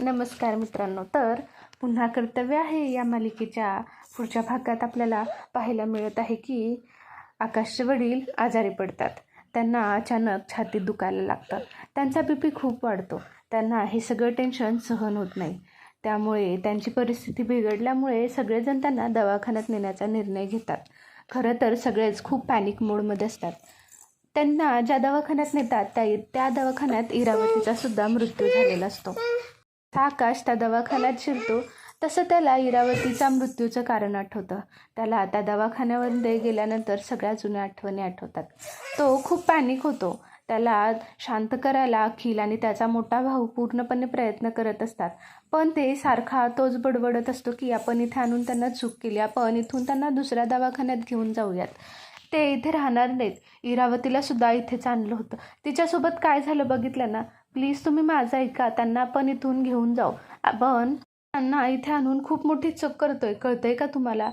नमस्कार मित्रांनो. तर पुन्हा कर्तव्य आहे या मालिकेच्या पुढच्या भागात आपल्याला पाहायला मिळत आहे की आकाशचे वडील आजारी पडतात. त्यांना अचानक छातीत दुखायला लागतं त्यांचा बी पी खूप वाढतो. त्यांना हे सगळं टेन्शन सहन होत नाही. त्यामुळे त्यांची परिस्थिती बिघडल्यामुळे सगळेजण त्यांना दवाखान्यात नेण्याचा निर्णय घेतात. खरं तर सगळेच खूप पॅनिक मोडमध्ये असतात. त्यांना ज्या दवाखान्यात नेतात त्या त्या दवाखान्यात इरावतीचा सुद्धा मृत्यू झालेला असतो. आकाश त्या दवाखान्यात शिरतो. तसं त्याला इरावतीचा मृत्यूचं कारण आठवतं. त्याला त्या दवाखान्यामध्ये गेल्यानंतर सगळ्या जुन्या आठवणी आठवतात. तो खूप पॅनिक होतो. त्याला शांत करायला अखिल आणि त्याचा मोठा भाऊ पूर्णपणे प्रयत्न करत असतात. पण ते सारखा तोच बडबडत असतो की आपण इथे आणून त्यांना चूक केली. आपण इथून त्यांना दुसऱ्या दवाखान्यात घेऊन जाऊयात. ते इथे राहणार नाहीत. इरावतीला सुद्धा इथेच आणलं होतं. तिच्यासोबत काय झालं बघितलं ना? प्लीज तुम्ही माझं ऐका त्यांना आपण इथून घेऊन जाऊ. आपण त्यांना इथे आणून खूप मोठी चूक करतोय कळतंय का तुम्हाला?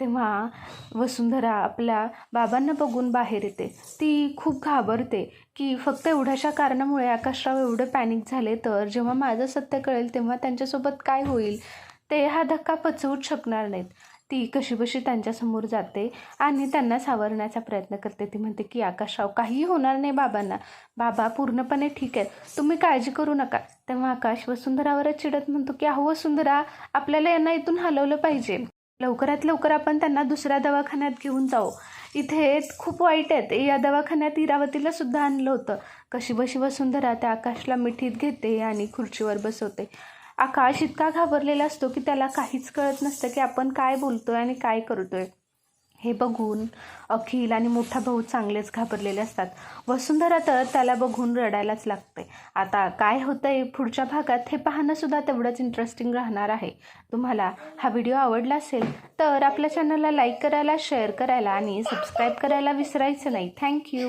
तेव्हा वसुंधरा आपल्या बाबांना बघून बाहेर येते. ती खूप घाबरते की फक्त एवढ्याशा कारणामुळे आकाशराव एवढे पॅनिक झाले तर जेव्हा माझं सत्य कळेल तेव्हा त्यांच्यासोबत काय होईल? ते हा धक्का पचवूच शकणार नाहीत. ती कशीबशी त्यांच्यासमोर जाते आणि त्यांना सावरण्याचा प्रयत्न करते. ती म्हणते की आकाशराव काहीही होणार नाही बाबांना. बाबा पूर्णपणे ठीक आहेत. तुम्ही काळजी करू नका. तेव्हा आकाश वसुंधरावरच चिडत म्हणतो की अहो वसुंधरा आपल्याला यांना इथून हलवलं पाहिजे. लवकरात लवकर आपण त्यांना दुसऱ्या दवाखान्यात घेऊन जाऊ. इथे खूप वाईट आहेत. या दवाखान्यात इरावतीला सुद्धा आणलं होतं. कशी बशी वसुंधरा त्या आकाशला मिठीत घेते आणि खुर्चीवर बसवते. आकाश इतका घाबरलेला असतो की त्याला काहीच कळत नसतं की आपण काय बोलतोय आणि काय करतोय. हे बघून अखिल आणि मोठा भाऊ चांगलेच घाबरलेले असतात. वसुंधरा तर त्याला बघून रडायलाच लागते. आता काय होतंय पुढच्या भागात हे पाहणंसुद्धा तेवढंच इंटरेस्टिंग राहणार आहे. तुम्हाला हा व्हिडिओ आवडला असेल तर आपल्या चॅनलला लाईक करायला शेअर करायला आणि सबस्क्राईब करायला विसरायचं नाही. थँक्यू